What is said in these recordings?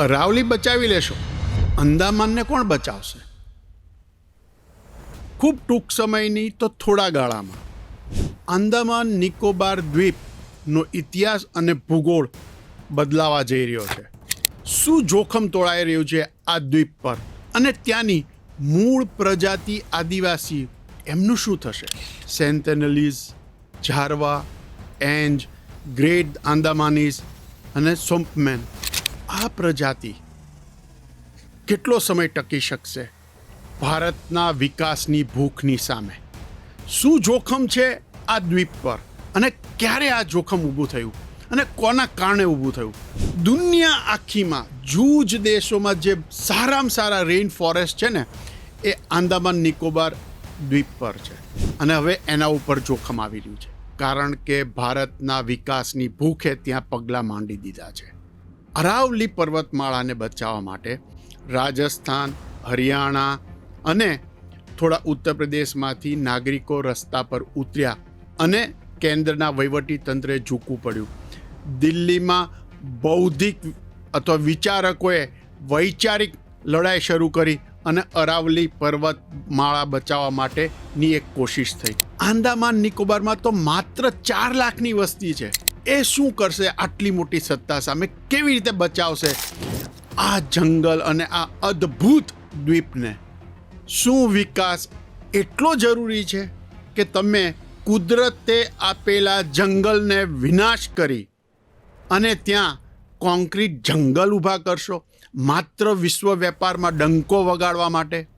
અરાવલી બચાવી લેશો. અંદામાનને કોણ બચાવશે? ખૂબ ટૂંક સમયની તો થોડા ગાળામાં. અંદામાન નિકોબાર દ્વીપનો ઇતિહાસ અને ભૂગોળ બદલાવા જઈ રહ્યો છે. શું જોખમ તોળાઈ રહ્યું છે આ દ્વીપ પર? અને ત્યાંની મૂળ પ્રજાતિ આદિવાસી એમનું શું થશે? સેન્ટેનલીઝ ઝારવા એન્જ, ગ્રેટ આંદામાનીઝ અને સોમ્પમેન. આ પ્રજાતિ કેટલો સમય ટકી શકશે? ભારતના વિકાસની ભૂખની સામે. શું જોખમ છે આ દ્વીપ પર? અને ક્યારે આ જોખમ ઊભું થયું? અને કોના કારણે ઊભું થયું? દુનિયા આખીમાં, જૂજ દેશોમાં જે સારામાં સારા રેઇન ફોરેસ્ટ છે ને, એ આંદામાન નિકોબાર દ્વીપ પર છે. અને હવે એના ઉપર જોખમ આવી રહ્યું છે. કારણ કે ભારતના વિકાસની ભૂખે ત્યાં પગલાં માંડી દીધા છે. અરાવલી પર્વતમાળાને બચાવવા માટે રાજસ્થાન, હરિયાણા અને થોડા ઉત્તર પ્રદેશમાંથી નાગરિકો રસ્તા પર ઉતર્યા અને કેન્દ્રના તંત્રે ઝૂકવું પડ્યું. દિલ્હીમાં બૌદ્ધિક અથવા વિચારકોએ વૈચારિક લડાઈ શરૂ કરી અને અરાવલી પર્વતમાળા બચાવવા માટેની એક કોશિશ થઈ. આંદામાન નિકોબારમાં તો માત્ર ચાર લાખની વસ્તી છે. એ શું કરશે આટલી મોટી સત્તા સામે? કેવી રીતે બચાવશે આ જંગલ અને આ અદ્ભુત દ્વીપને? શું વિકાસ એટલો જરૂરી છે કે તમે કુદરતે આપેલા જંગલને વિનાશ કરી અને ત્યાં કોન્ક્રીટ જંગલ ઊભા કરશો, માત્ર વિશ્વ વેપારમાં ડંકો વગાડવા માટે?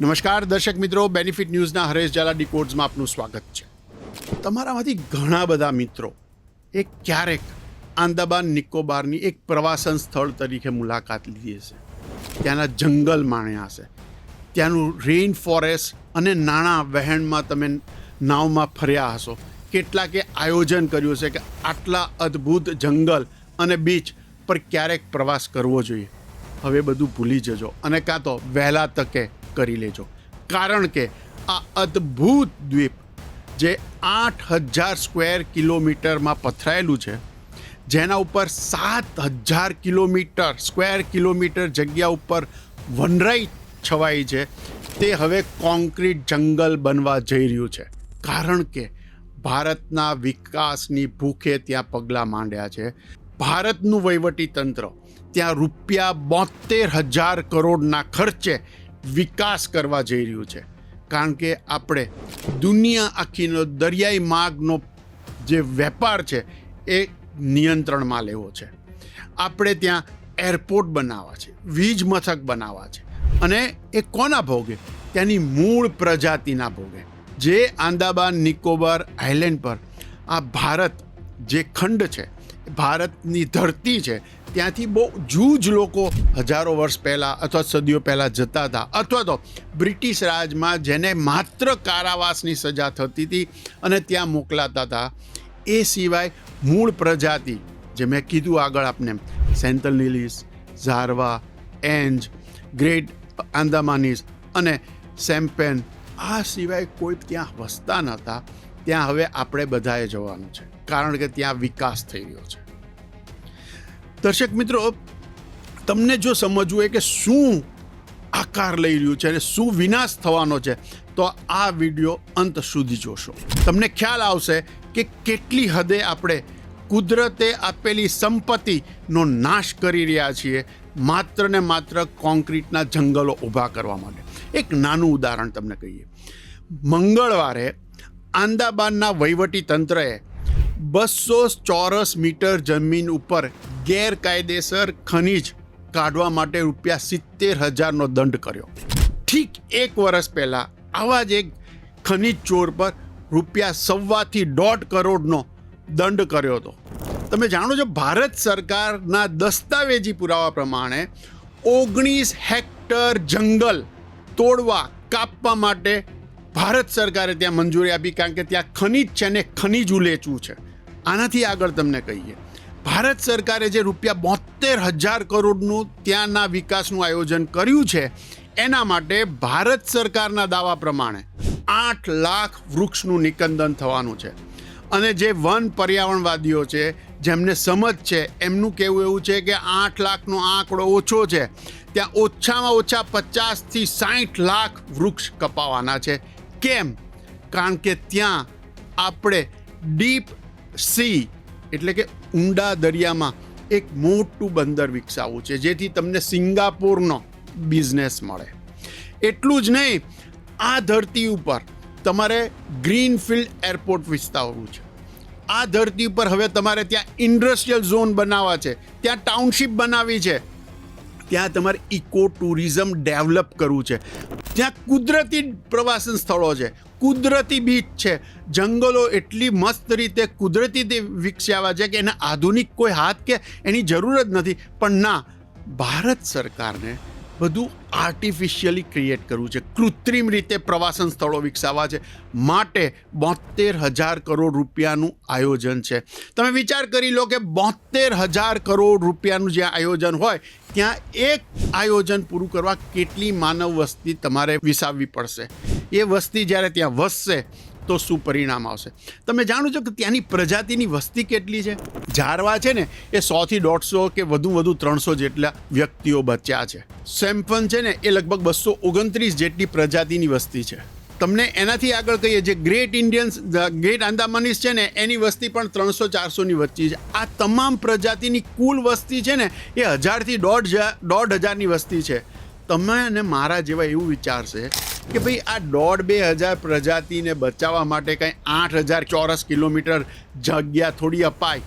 નમસ્કાર, દર્શક મિત્રો. બેનિફિટ ન્યૂઝના હરેશ ઝાલા ડિકોડ્સમાં આપનું સ્વાગત છે. તમારામાંથી ઘણા બધા મિત્રો એ ક્યારેક આંદામાન નિકોબારની એક પ્રવાસન સ્થળ તરીકે મુલાકાત લીધી હશે. ત્યાંના જંગલ માણ્યા હશે. ત્યાંનું રેઇન ફોરેસ્ટ અને નાણાં વહેણમાં તમે નાવમાં ફર્યા હશો. કેટલાકે આયોજન કર્યું છે કે આટલા અદ્ભુત જંગલ અને બીચ પર ક્યારેક પ્રવાસ કરવો જોઈએ. હવે બધું ભૂલી જજો અને કાં તો વહેલા તકે કરી લેજો. કારણ કે આ અદ્ભુત દ્વીપ જે આઠ હજાર સ્ક્વેર કિલોમીટરમાં પથરાયેલું છે, જેના ઉપર સાત હજાર કિલોમીટર, સ્ક્વેર કિલોમીટર જગ્યા ઉપર વનરાઈ છવાઈ છે. તે હવે કોન્ક્રીટ જંગલ બનવા જઈ રહ્યું છે. કારણ કે ભારતના વિકાસની ભૂખે ત્યાં પગલાં માંડ્યા છે. ભારતનું વહીવટી તંત્ર ત્યાં રૂપિયા બોતેર હજાર કરોડના ખર્ચે વિકાસ કરવા જઈ રહ્યું છે. કારણ કે આપણે દુનિયા આખીનો દરિયાઈ માર્ગનો જે વેપાર છે એ નિયંત્રણમાં લેવો છે. આપણે ત્યાં એરપોર્ટ બનાવવા છે, વીજ મથક બનાવવા છે. અને એ કોના ભોગે? ત્યાંની મૂળ પ્રજાતિના ભોગે. જે આંદામાન, નિકોબાર આઇલેન્ડ પર આ ભારત જે ખંડ છે, ભારતની ધરતી છે ત્યાંથી બહુ જૂજ લોકો હજારો વર્ષ પહેલાં અથવા સદીઓ પહેલાં જતા હતા. અથવા તો બ્રિટિશ રાજમાં જેને માત્ર કારાવાસની સજા થતી હતી અને ત્યાં મોકલાતા હતા. એ સિવાય મૂળ પ્રજાતિ, જે મેં કીધું આગળ આપને સેન્ટલ નીલીસ ઝારવા, એન્જ, ગ્રેટ આંદામાનીસ અને સેમ્પેન, આ સિવાય કોઈ ત્યાં વસતા નહોતા. ત્યાં હવે આપણે બધાએ જવાનું છે. કારણ કે ત્યાં વિકાસ થઈ રહ્યો છે. દર્શક મિત્રો, તમને જો સમજવું હોય કે શું આકાર લઈ રહ્યું છે અને શું વિનાશ થવાનો છે, તો આ વીડિયો અંત સુધી જોશો. તમને ખ્યાલ આવશે કે કેટલી હદે આપણે કુદરતે આપેલી સંપત્તિનો નાશ કરી રહ્યા છીએ, માત્ર ને માત્ર કોન્ક્રીટના જંગલો ઊભા કરવા માટે. એક નાનું ઉદાહરણ તમને કહીએ. મંગળવારે આંદાબાનના વહીવટી તંત્રએ બસો ચોરસ મીટર જમીન ઉપર ગેરકાયદેસર ખનીજ કાઢવા માટે રૂપિયા સિત્તેર હજારનો દંડ કર્યો. ઠીક એક વર્ષ પહેલાં આવા જ એક ખનીજ ચોર પર રૂપિયા સવ્વાથી દોઢ કરોડનો દંડ કર્યો હતો. તમે જાણો છો ભારત સરકારના દસ્તાવેજી પુરાવા પ્રમાણે ઓગણીસ હેક્ટર જંગલ તોડવા, કાપવા માટે ભારત સરકારે ત્યાં મંજૂરી આપી કારણ કે ત્યાં ખનીજ છે ને ખનીજ ઉલેચવું છે. આનાથી આગળ તમને કહીએ. ભારત સરકારે જે રૂપિયા બોતેર હજાર કરોડનું ત્યાંના વિકાસનું આયોજન કર્યું છે, એના માટે ભારત સરકારના દાવા પ્રમાણે આઠ લાખ વૃક્ષનું નિકંદન થવાનું છે. અને જે વન પર્યાવરણવાદીઓ છે, જેમને સમજ છે, એમનું કહેવું એવું છે કે આઠ લાખનો આંકડો ઓછો છે. ત્યાં ઓછામાં ઓછા પચાસથી સાઠ લાખ વૃક્ષ કપાવાના છે. કેમ? કારણ કે ત્યાં આપણે ડીપ સી, એટલે કે ઊંડા દરિયામાં એક મોટું બંદર વિકસાવવું છે, જેથી તમને સિંગાપોરનો બિઝનેસ મળે. એટલું જ નહીં, આ ધરતી ઉપર તમારે ગ્રીનફિલ્ડ એરપોર્ટ વિસ્તારવું છે. આ ધરતી ઉપર હવે તમારે ત્યાં ઇન્ડસ્ટ્રીયલ ઝોન બનાવવા છે, ત્યાં ટાઉનશીપ બનાવવી છે, ત્યાં તમારે ઇકો ટુરિઝમ ડેવલપ કરવું છે. ત્યાં કુદરતી પ્રવાસન સ્થળો છે કુદરતી બીચ છે. જંગલો એટલી મસ્ત રીતે કુદરતી તે વિકસ્યા છે કે એને આધુનિક કોઈ હાથ કે એની જરૂર જ નથી. પણ ના, ભારત સરકારને બધું આર્ટિફિશિયલી ક્રિએટ કરવું છે. કૃત્રિમ રીતે પ્રવાસન સ્થળો વિકસાવવા છે. માટે બોતેર હજાર કરોડ રૂપિયાનું આયોજન છે. તમે વિચાર કરી લો કે બોતેર હજાર કરોડ રૂપિયાનું જ્યાં આયોજન હોય, ત્યાં એક આયોજન પૂરું કરવા કેટલી માનવ વસ્તી તમારે વિસાવવી પડશે? એ વસ્તી જ્યારે ત્યાં વસશે તો શું પરિણામ આવશે? તમે જાણો છો કે ત્યાંની પ્રજાતિની વસ્તી કેટલી છે? ઝારવા છે ને, એ સોથી દોઢસો કે વધુ વધુ ત્રણસો જેટલા વ્યક્તિઓ બચ્યા છે. સેમ્પન છે ને, એ લગભગ બસો ઓગણત્રીસ જેટલી પ્રજાતિની વસ્તી છે. તમને એનાથી આગળ કહીએ, જે ગ્રેટ ઇન્ડિયન્સ ગ્રેટ આંદામાનીસ છે ને, એની વસ્તી પણ ત્રણસો ચારસોની વચ્ચે છે. આ તમામ પ્રજાતિની કુલ વસ્તી છે ને, એ હજારથી દોઢ દોઢ હજારની વસ્તી છે. તમે અને મારા જેવા એવું વિચારશે કે ભાઈ આ દોઢ બે હજાર પ્રજાતિને બચાવવા માટે કંઈ આઠ હજાર ચોરસ કિલોમીટર જગ્યા થોડી અપાય.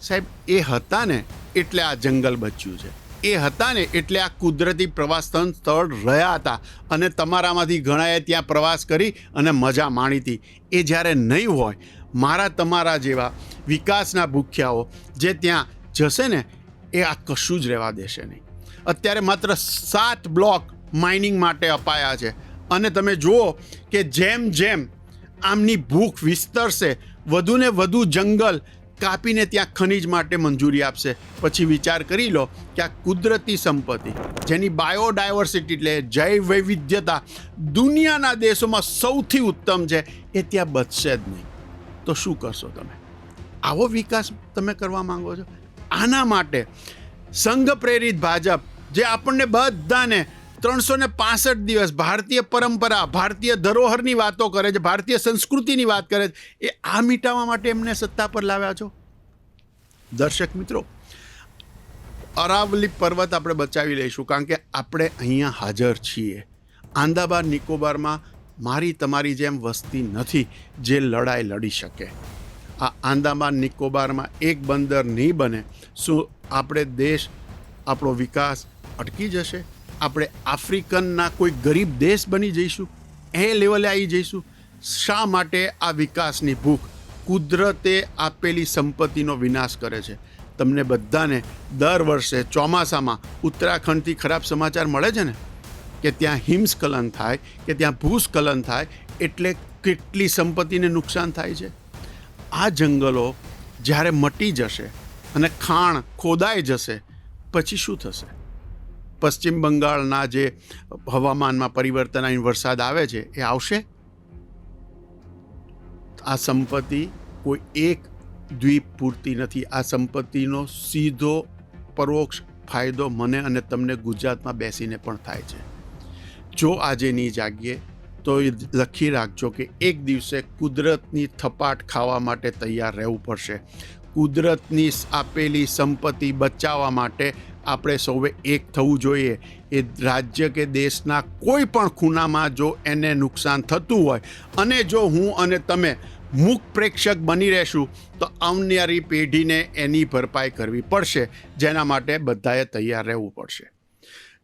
સાહેબ, એ હતા ને એટલે આ જંગલ બચ્યું છે. એ હતા ને એટલે આ કુદરતી પ્રવાસન સ્થળ રહ્યા હતા અને તમારામાંથી ઘણાએ ત્યાં પ્રવાસ કરી અને મજા માણી હતી. એ જ્યારે નહીં હોય, મારા તમારા જેવા વિકાસના ભૂખ્યાઓ જે ત્યાં જશે ને, એ આ કશું જ રહેવા દેશે નહીં. અત્યારે માત્ર સાત બ્લોક માઇનિંગ માટે અપાયા છે. અને તમે જુઓ કે જેમ જેમ આમની ભૂખ વિસ્તરશે, વધુને વધુ જંગલ કાપીને ત્યાં ખનિજ માટે મંજૂરી આપશે. પછી વિચાર કરી લો કે આ કુદરતી સંપત્તિ, જેની બાયોડાયવર્સિટી એટલે જૈવ વૈવિધ્યતા દુનિયાના દેશોમાં સૌથી ઉત્તમ છે, એ ત્યાં બચશે જ નહીં. તો શું કરશો તમે? આવો વિકાસ તમે કરવા માંગો છો? આના માટે સંઘ પ્રેરિત ભાજપ, જે આપણને બધાને ત્રણસો ને પાસઠ દિવસ ભારતીય પરંપરા, ભારતીય ધરોહરની વાતો કરે છે, ભારતીય સંસ્કૃતિની વાત કરે છે. એ આ મિટાવવા માટે એમને સત્તા પર લાવ્યા છો? દર્શક મિત્રો, અરાવલી પર્વત આપણે બચાવી લઈશું, કારણ કે આપણે અહીંયા હાજર છીએ. આંદાબાર નિકોબારમાં મારી તમારી જેમ વસ્તી નથી જે લડાઈ લડી શકે. આ આંદામાન નિકોબારમાં એક બંદર નહીં બને, શું આપણે દેશ, આપણો વિકાસ અટકી જશે? આપણે આફ્રિકનના કોઈ ગરીબ દેશ બની જઈશું? એ લેવલે આવી જઈશું? શા માટે આ વિકાસની ભૂખ કુદરતે આપેલી સંપત્તિનો વિનાશ કરે છે? તમને બધાને દર વર્ષે ચોમાસામાં ઉત્તરાખંડથી ખરાબ સમાચાર મળે છે ને? કે ત્યાં હિમસ્ખલન થાય, કે ત્યાં ભૂસ્ખલન થાય, એટલે કેટલી સંપત્તિને નુકસાન થાય છે? આ જંગલો જ્યારે મટી જશે અને ખાણ ખોદાઈ જશે, પછી શું થશે? પશ્ચિમ બંગાળના જે હવામાનમાં પરિવર્તન આવીને વરસાદ આવે છે, એ આવશે? આ સંપત્તિ કોઈ એક દ્વીપ પૂરતી નથી. આ સંપત્તિનો સીધો પરોક્ષ ફાયદો મને અને તમને ગુજરાતમાં બેસીને પણ થાય છે. જો આજે નહીં જાગીએ, તો એ લખી રાખજો કે એક દિવસે કુદરતની થપાટ ખાવા માટે તૈયાર રહેવું પડશે. કુદરતની આપેલી સંપત્તિ બચાવવા માટે આપણે સૌએ એક થવું જોઈએ. એ રાજ્ય કે દેશના કોઈ પણ ખૂણામાં જો એને નુકસાન થતું હોય અને જો હું અને તમે મુખ પ્રેક્ષક બની રહેશું, તો આવનારી પેઢીને એની ભરપાઈ કરવી પડશે. જેના માટે બધાએ તૈયાર રહેવું પડશે.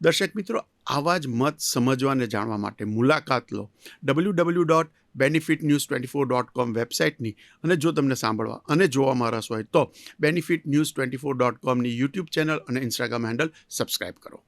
દર્શક મિત્રો, આવા જ મત સમજવા અને જાણવા માટે મુલાકાત લો. W W dot benefit news twenty four dot com વેબસાઇટની અને જો તમને સાંભળવા અને જોવામાં રસ હોય તો benefit news twenty four dot કોમની YouTube channel અને ઇન્સ્ટાગ્રામ હેન્ડલ સબસ્ક્રાઇબ કરો.